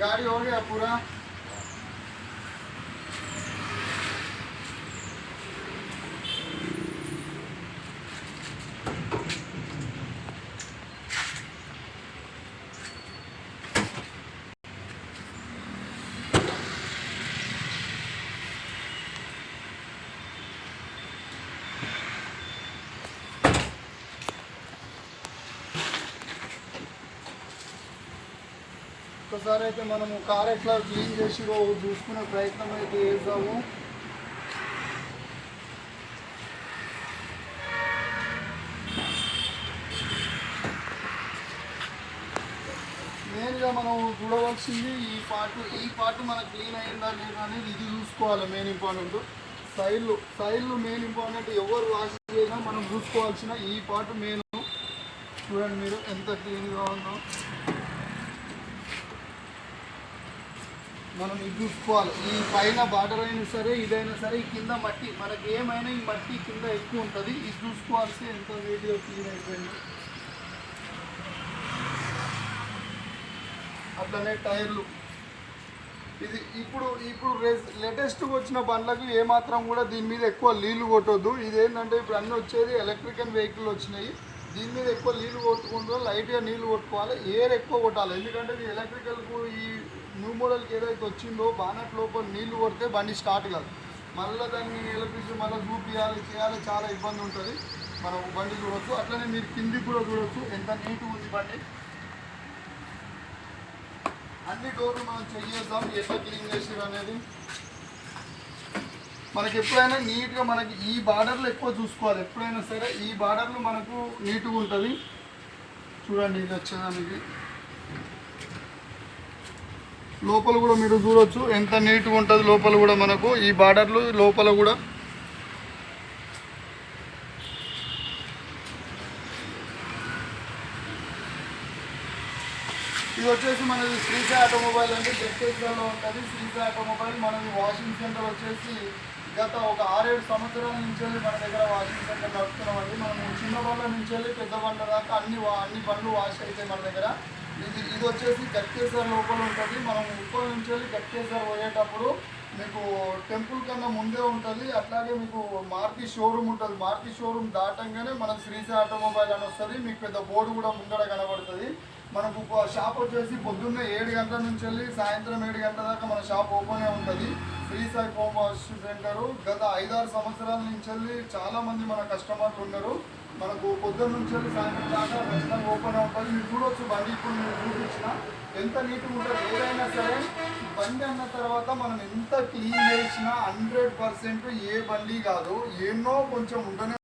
गाड़ी हो गया पूरा। ఒకసారి అయితే మనము కార్ ఎట్లా క్లీన్ చేసి చూసుకునే ప్రయత్నం అయితే చేద్దాము. మెయిన్గా మనం చూడవలసింది ఈ పార్ట్ ఈ పార్ట్ మనకు క్లీన్ అయిందా లేదా అనేది ఇది చూసుకోవాలి మెయిన్ ఇంపార్టెంట్ సైడ్లు సైడ్లు మెయిన్ ఇంపార్టెంట్ ఎవరు వాష్ చేసినా మనం చూసుకోవాల్సిన ఈ పార్ట్ మెయిన్ చూడండి మీరు ఎంత క్లీన్గా ఉందో. మనం ఇది చూసుకోవాలి. ఈ పైన బార్డర్ అయినా సరే ఇదైనా సరే ఈ కింద మట్టి మనకి ఏమైనా ఈ మట్టి కింద ఎక్కువ ఉంటుంది. ఇది చూసుకోవాల్సి ఎంత నీట్గా క్లీన్ అయిపోయింది. అట్లనే టైర్లు. ఇది ఇప్పుడు ఇప్పుడు లేటెస్ట్గా వచ్చిన బండ్లకు ఏమాత్రం కూడా దీని మీద ఎక్కువ నీళ్ళు కొట్టొద్దు. ఇది ఏంటంటే ఇప్పుడు అన్నీ వచ్చేది ఎలక్ట్రికల్ వెహికల్ వచ్చినాయి. దీని మీద ఎక్కువ నీళ్ళు కొట్టుకుంటూ లైట్గా నీళ్ళు కొట్టుకోవాలి. ఎయిర్ ఎక్కువ కొట్టాలి. ఎందుకంటే ఇది ఎలక్ట్రికల్కు ఈ న్యూ మోడల్కి ఏదైతే వచ్చిందో బానట్ లోపల నీళ్ళు కొడితే బండి స్టార్ట్ కాదు. మళ్ళీ దాన్ని ఎలక్ట్రిసిటీ మళ్ళీ చూపియాలి చేయాలి చాలా ఇబ్బంది ఉంటుంది. మనం బండి చూడొచ్చు. అట్లనే మీరు కిందికి కూడా చూడొచ్చు. ఎంత నీట్గా ఉంది బండి. అన్ని డోర్లు మనం చెక్ చేద్దాం. ఎట్లా క్లీన్ చేసారు అనేది. మనకి ఎప్పుడైనా నీట్గా మనకి ఈ బార్డర్లు ఎక్కువ చూసుకోవాలి. ఎప్పుడైనా సరే ఈ బార్డర్లు మనకు నీట్గా ఉంటుంది. చూడండి ఇది వచ్చేదానికి. లోపల కూడా మీరు చూడొచ్చు. ఎంత నీట్గా ఉంటుంది లోపల కూడా మనకు. ఈ బార్డర్లు లోపల కూడా. ఇది వచ్చేసి మనది శ్రీజ ఆటోమొబైల్ అంటే జెట్టేజ్లో ఉంటుంది. శ్రీజ ఆటోమొబైల్ మనది వాషింగ్ సెంటర్ వచ్చేసి గత ఒక ఆరేడు సంవత్సరాల నుంచి మన దగ్గర వాషింగ్ సెంటర్ నడుపుతున్నామండి మనం చిన్న బండ్ల నుంచి వెళ్ళి పెద్ద బండ్ల దాకా అన్ని వా- అన్ని బండ్లు వాష్ అవుతాయి మన దగ్గర. ఇది ఇది వచ్చేసి గట్కేసర్ లోపల ఉంటుంది. మనం ఉప్పల్ నుంచి వెళ్ళి గట్కేసర్ పోయేటప్పుడు మీకు టెంపుల్ కన్నా ముందే ఉంటుంది. అట్లాగే మీకు మారుతి షోరూమ్ ఉంటుంది. మారుతి షోరూమ్ దాటంగానే మన శ్రీశ ఆటోమొబైల్ అని వస్తుంది. మీకు పెద్ద బోర్డు కూడా ముందర కనబడుతుంది. మనకు షాప్ వచ్చేసి పొద్దున్నే ఏడు గంటల నుంచి వెళ్ళి సాయంత్రం ఏడు గంటల దాకా మన షాప్ ఓపెన్ ఉంటుంది. Sri Sai home wash centre గత ఐదారు సంవత్సరాల నుంచి వెళ్ళి చాలా మంది మన కస్టమర్లు ఉన్నారు. మనకు పొద్దున్న నుంచి సాయంత్రం దాకా ఖచ్చితంగా ఓపెన్ అవుతుంది మీరు చూడొచ్చు బండి ఇప్పుడు మీరు చూపించిన. ఎంత నీట్గా ఉంటుంది. ఏదైనా సరే బండి అన్న తర్వాత మనం ఎంత క్లీన్ చేసినా హండ్రెడ్ పర్సెంట్ ఏ బండి కాదు. ఎన్నో కొంచెం ఉండనే